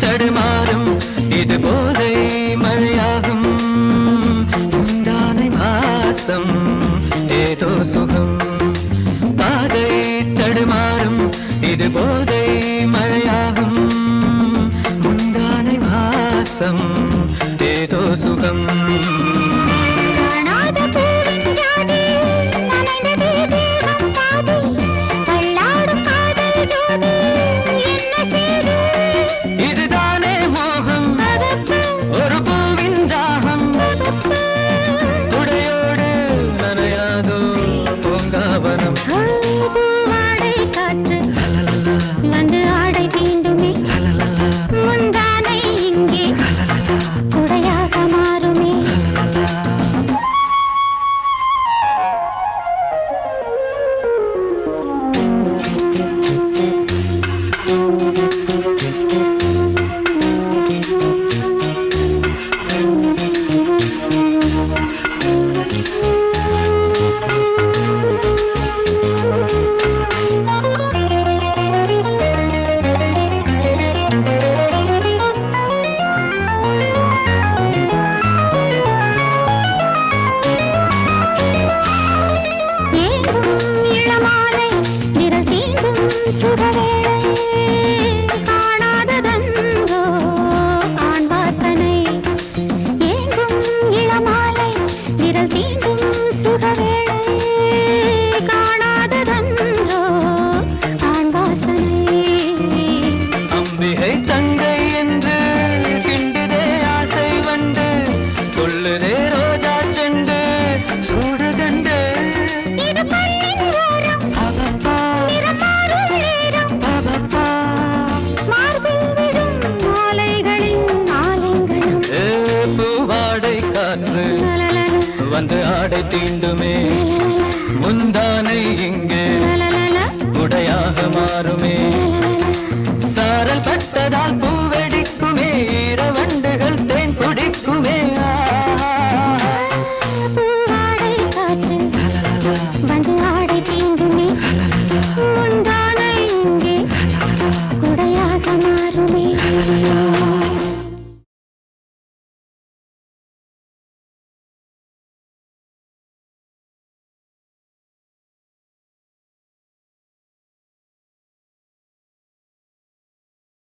தடுமாறும். இது போதை மழையாகும் மாசம் ஏதோ すがれ காற்று வந்து ஆடை தீண்டுமே. முந்தானை இங்கே உடையாக மாறுமே. சாரல் பட்டதால் பூவெடிக்குமே இரவண்டுகள் தேன் குடிக்குமே. வந்து ஆடை தீண்டுமே.